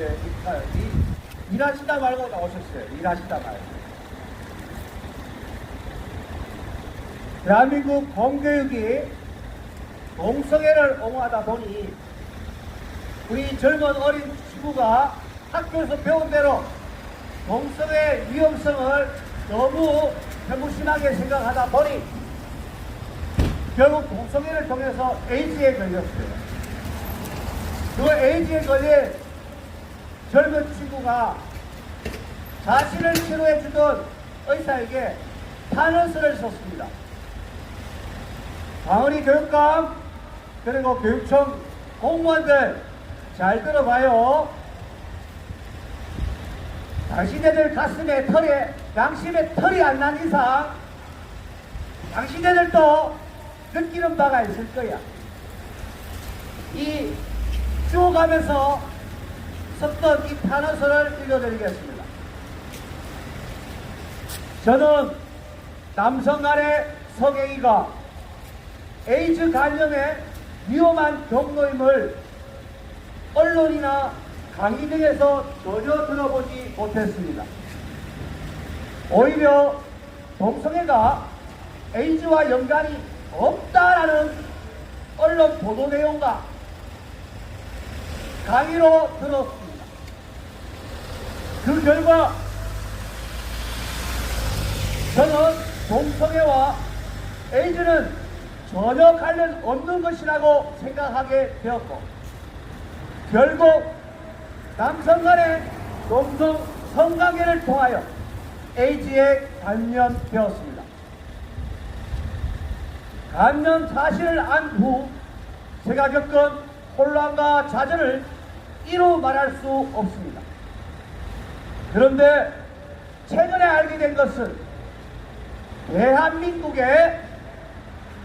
예, 이, 이, 일하시다 말고 나오셨어요. 일하시다 말고. 대한민국 공교육이 동성애를 옹호하다 보니 우리 젊은 어린 친구가 학교에서 배운 대로 동성애 위험성을 너무 무심하게 생각하다 보니 결국 동성애를 통해서 에이즈에 걸렸어요. 그 에이즈에 걸린 젊은 친구가 자신을 치료해주던 의사에게 탄원서를 썼습니다. 광원리 교육감 그리고 교육청 공무원들 잘 들어봐요. 당신네들 가슴에 털에 양심에 털이 안 난 이상 당신네들도 느끼는 바가 있을 거야. 이 쭉가면서 썼던 이 탄원서를 읽어드리겠습니다. 저는 남성 간의 성행위가 에이즈 감염의 위험한 경로임을 언론이나 강의 등에서 전혀 들어보지 못했습니다. 오히려 동성애가 에이즈와 연관이 없다라는 언론 보도 내용과 강의로 들었습니다. 그 결과 저는 동성애와 에이즈는 전혀 관련 없는 것이라고 생각하게 되었고 결국 남성 간의 동성 성관계를 통하여 에이즈에 감염되었습니다. 감염 사실을 안 후 제가 겪은 혼란과 좌절을 이루 말할 수 없습니다. 그런데 최근에 알게 된 것은 대한민국의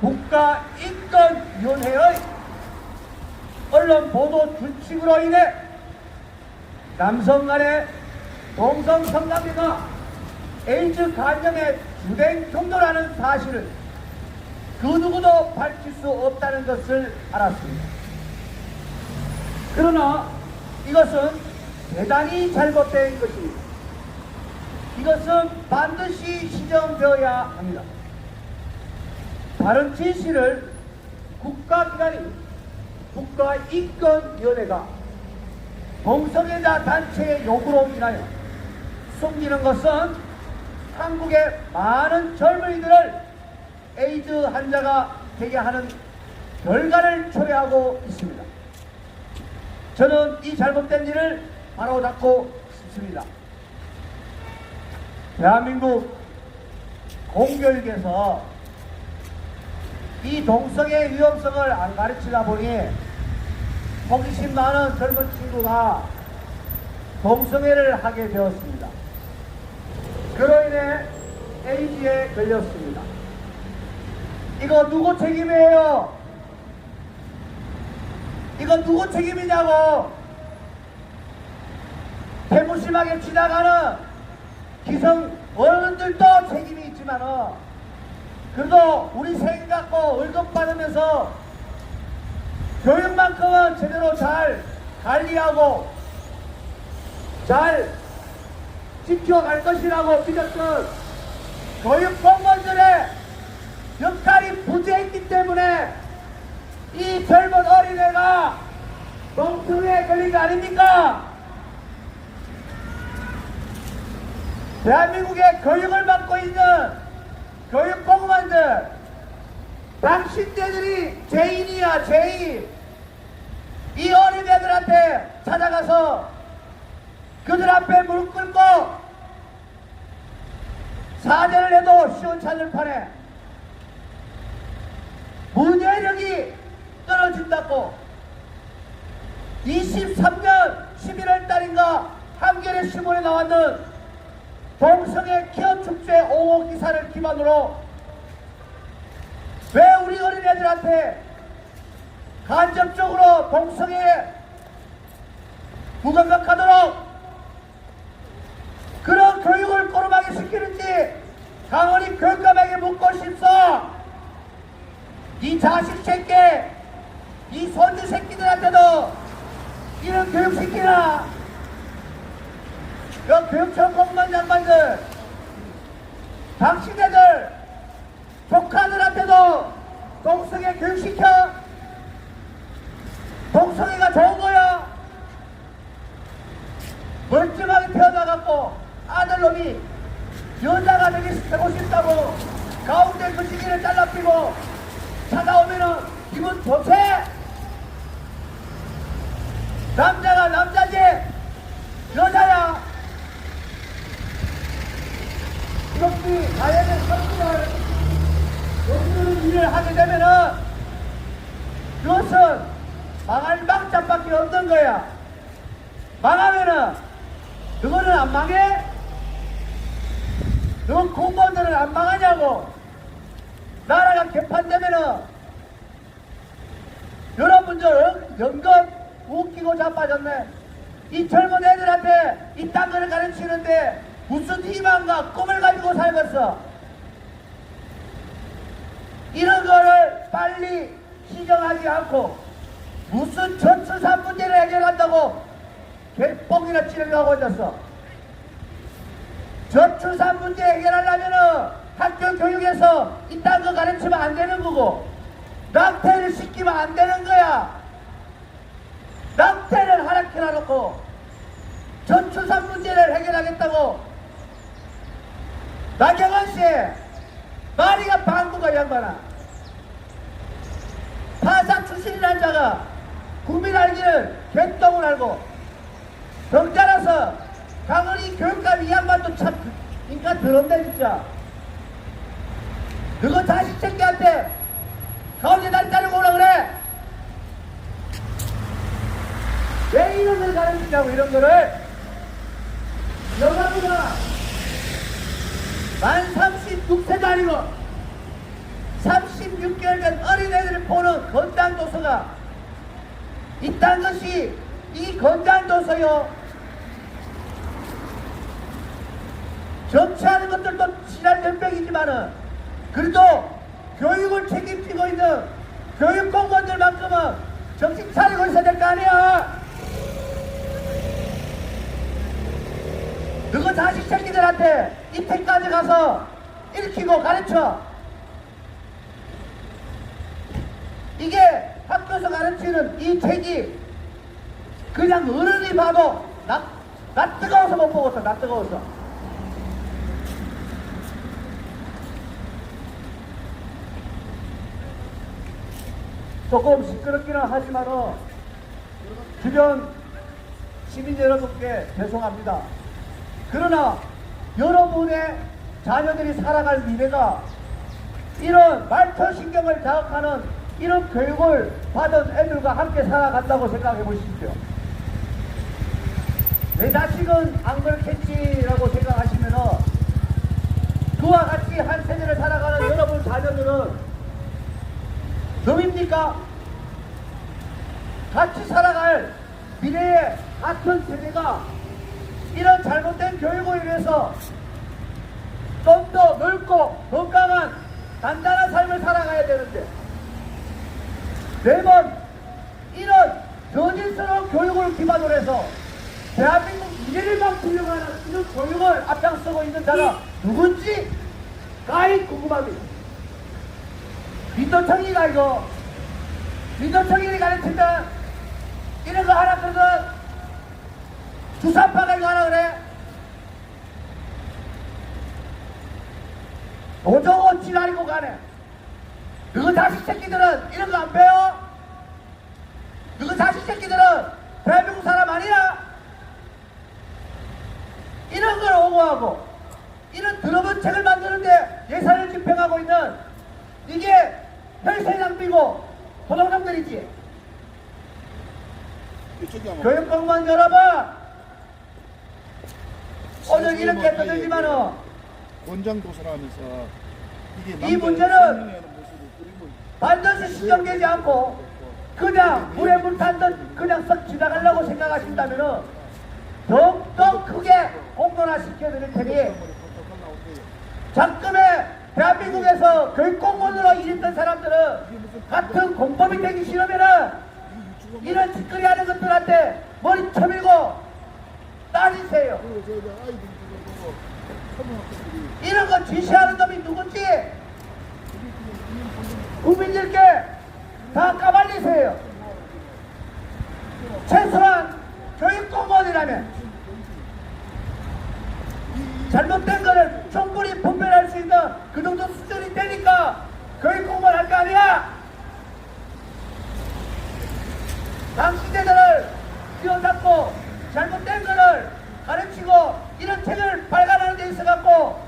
국가인권위원회의 언론 보도 준칙으로 인해 남성 간의 동성 성관계가 에이즈 감염의 주된 경로라는 사실을 그 누구도 밝힐 수 없다는 것을 알았습니다. 그러나 이것은 대단히 잘못된 것입니다. 이것은 반드시 시정되어야 합니다. 다른 진실을 국가기관이 국가인권위원회가 동성애자 단체의 요구로 인하여 숨기는 것은 한국의 많은 젊은이들을 에이즈 환자가 되게 하는 결과를 초래하고 있습니다. 저는 이 잘못된 일을 바로잡고 싶습니다. 대한민국 공교육에서 이 동성애 위험성을 안 가르치다 보니 호기심 많은 젊은 친구가 동성애를 하게 되었습니다. 그로 인해 에이즈에 걸렸습니다. 이거 누구 책임이에요? 이거 누구 책임이냐고 개무심하게 지나가는 기성 어른들도 책임이 있지만은 그래도 우리 생각고 월급 받으면서 교육만큼은 제대로 잘 관리하고 잘 지켜갈 것이라고 믿었던 교육 공무원들의 역할이 부재했기 때문에 이 젊은 어린애가 동성애에 걸린 거 아닙니까? 대한민국의 교육을 받고 있는 교육공무원들 당신네들이 죄인이야 죄인. 이 어린애들한테 찾아가서 그들 앞에 무릎 꿇고 사죄를 해도 시원찮을 판에 문예력이 떨어진다고 23년 11월 달인가 한겨레 신문에 나왔는 동성애 기업 축제 5호 기사를 기반으로 왜 우리 어린애들한테 간접적으로 동성애 무감각하도록 그런 교육을 꼬르마게 시키는지 강원이 교육감에게 묻고 싶소 이 자식 새끼 이 손주 새끼들한테도 이런 교육 시키라 저 교육청 공무원 장관들, 당신네들, 조카들한테도 동성애 교육시켜? 동성애가 좋은 거야? 멀쩡하게 태어나갖고 아들놈이 여자가 되기 되고 싶다고 가운데 그 시기를 잘라피고 찾아오면은 기분 좋지? 남자가 남자지 여자야 이렇게 가야될 선수를 여기는 일을 하게 되면은 그것은 망할 망자밖에 없는 거야. 망하면은 너는 안 망해? 너 공무원들은 안 망하냐고. 나라가 개판되면은 여러분들 연금 웃기고 자빠졌네. 이 젊은 애들한테 이딴 거를 가르치는데 무슨 희망과 꿈을 가지고 살겠어 이런 거를 빨리 시정하지 않고 무슨 저출산 문제를 해결한다고 개뻥이나 찌르려고 앉았어. 저출산 문제 해결하려면은 학교 교육에서 이딴 거 가르치면 안 되는 거고 낙태를 시키면 안 되는 거야. 낙태를 하락해놔 놓고 저출산 문제를 해결하겠다고. 나경원 씨 마리가 방구가 양반아 파상 출신이라는 자가 국민 알기를 개똥을 알고 병자라서 강은이 교육감 이 양반도 참 인간 더럽네 진짜 그거 자식 새끼한테 가운데 날 자르고 오라 그래. 왜 이런 걸 가르치냐고 이런 거를. 여자보다 만 36세도 아니고 36개월 된 어린애들을 보는 건장도서가 이딴 것이 이 건장도서요. 정치하는 것들도 지난 연백이지만은 그래도 교육을 책임지고 있는 교육 공무원들만큼은 정신 차리고 있어야 될 거 아니야. 너그 자식 새끼들한테 이태까지 가서 일으키고 가르쳐. 이게 학교에서 가르치는 이 책이 그냥 어른이 봐도 나, 나 뜨거워서 못 보겠어 나 뜨거워서 조금 시끄럽기는 하지만은 주변 시민 여러분께 죄송합니다. 그러나 여러분의 자녀들이 살아갈 미래가 이런 말초신경을 자극하는 이런 교육을 받은 애들과 함께 살아간다고 생각해 보십시오. 내 자식은 안 그렇겠지라고 생각하시면은 그와 같이 한 세대를 살아가는 여러분 자녀들은 놈입니까? 같이 살아갈 미래의 같은 세대가 이런 잘못된 교육으로 인해서 좀 더 넓고 건강한 단단한 삶을 살아가야 되는데 매번 이런 저질스러운 교육을 기반으로 해서 대한민국 미래를 망치려고 하는 이런 교육을 앞장서고 있는 자가 누군지 가히 궁금합니다. 민도청이가 이거 민도청이 가르치면 이런 거 하라 그러면 주사파가 이거 하라 그래 오종호 지랄이고 가네 너그 자식 새끼들은 이런 거 안 배워? 너그 자식 새끼들은 대한민국 사람 아니야? 이런 걸 오고하고 이런 더러운 책을 만드는데 예산을 집행하고 있는 이게 혈세 낭비고 도둑놈들이지 이쪽이 아마 교육공무원 여러분! 오늘 이렇게 떠들지만은 원장 도서라면서 이게 이 문제는 반드시 시정되지 않고 그냥 물에 물 탄듯 그냥 썩 지나가려고 생각하신다면은 더욱더 크게 공론화 시켜드릴 테니 작금에 대한민국에서 교육공무원으로 일했던 사람들은 같은 공범이 되기 싫으면은 이런 짓거리 하는 것들한테 머리 쳐밀고 따지세요. 거예요. 그리고 저 이런 거 지시하는 놈이 누군지 국민들께 다 까발리세요. 최소한 교육 공무원이라면 잘못된 거를 충분히 분별할 수 있는 그 정도 수준이 되니까 교육 공무원 할 거 아니야? 당신네들을 뛰어잡고 잘못된 거를 가르치고 이런 책을 발간하는 데 있어갖고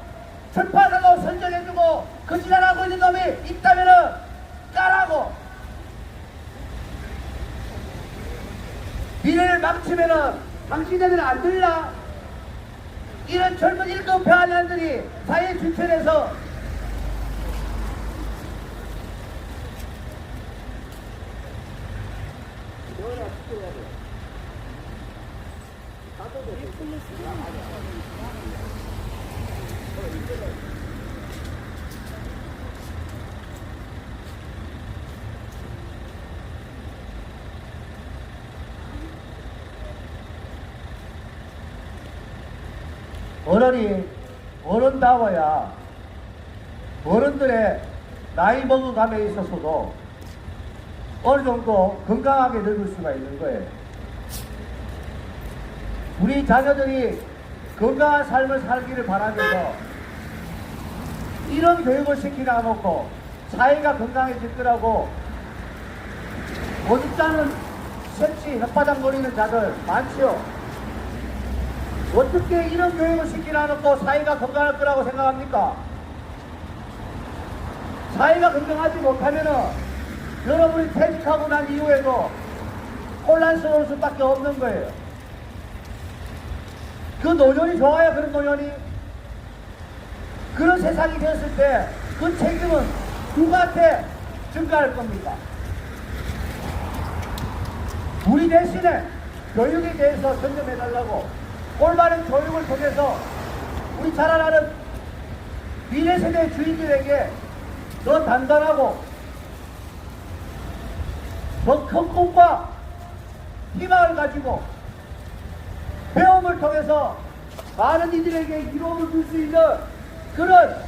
출판하고 선정해주고 거짓말하고 있는 놈이 있다면은 까라고. 미래를 망치면은 당신네들은 안 들라. 이런 젊은 일급 배안원들이 사회 주체에서 어른이 어른다워야 어른들의 나이 먹어감에 있어서도 어느 정도 건강하게 늙을 수가 있는 거예요. 우리 자녀들이 건강한 삶을 살기를 바라면서 이런 교육을 시키나 놓고 사회가 건강해질 거라고 어줍잖은 색시 혓바닥거리는 자들 많지요. 어떻게 이런 교육을 시키나 놓고 사회가 건강할 거라고 생각합니까? 사회가 건강하지 못하면은 여러분이 퇴직하고 난 이후에도 혼란스러울 수밖에 없는 거예요. 그 노년이 좋아요, 그런 노년이. 그런 세상이 되었을 때 그 책임은 누구한테 증가할 겁니까? 우리 대신에 교육에 대해서 점검해달라고 올바른 교육을 통해서 우리 자라나는 미래 세대 주인들에게 더 단단하고 더 큰 꿈과 희망을 가지고 배움을 통해서 많은 이들에게 이로움을 줄 수 있는 그런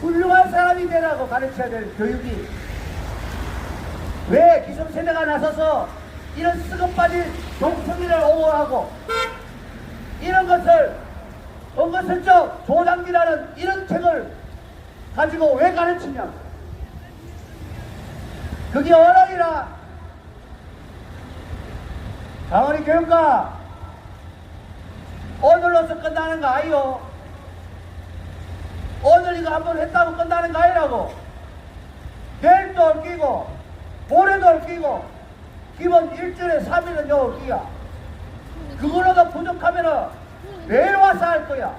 훌륭한 사람이 되라고 가르쳐야 될 교육이 왜 기성 세대가 나서서 이런 빠진 동성애를 옹호하고 이런 것을 은근슬쩍 조당기라는 이런 책을 가지고 왜 가르치냐? 그게 어랑이라. 강원이 교육과 오늘로서 끝나는 거 아니요? 오늘 이거 한번 했다고 끝나는 거 아니라고? 내일도 옮기고 모레도 옮기고 기본 일주일에 3일은 요 옮기야. 그거로도 부족하면은 내일 와서 할 거야.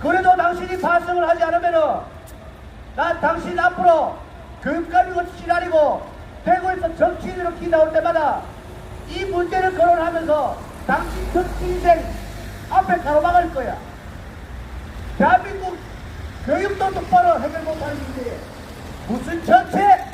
그래도 당신이 반성을 하지 않으면은 난 당신 앞으로 교육감이고 지랄이고 대구에서 정치인으로 기 나올 때마다 이 문제를 거론하면서 당신 정치 인생 앞에 가로막을 거야. 대한민국 교육도 똑바로 해결 못하는 일이 무슨 정책,